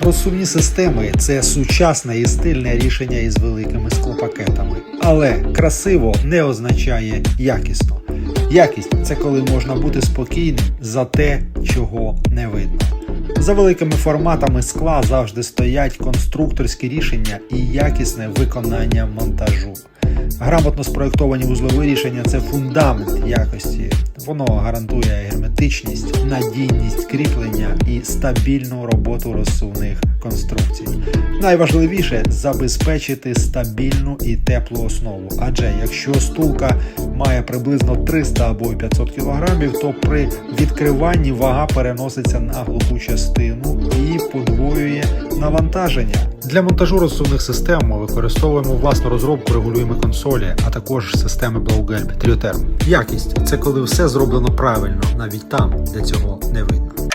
Розсувні системи це сучасне і стильне рішення із великими склопакетами. Але красиво не означає якісно. Якість це коли можна бути спокійним за те, чого не видно. За великими форматами скла завжди стоять конструкторські рішення і якісне виконання монтажу. Грамотно спроєктовані вузлові рішення це фундамент якості. Воно гарантує герметичність, надійність кріплення і стабільну роботу розсувних конструкцій. Найважливіше забезпечити стабільну і теплу основу. Адже якщо стулка має приблизно 300 або 500 кг, то при відкриванні вага переноситься на глуху частину і подвоює навантаження. Для монтажу розсувних систем ми використовуємо власну розробку регулюємо консолі, а також системи Blaugelb Trioterm. Якість це коли все зроблено правильно, навіть там, де цього не видно.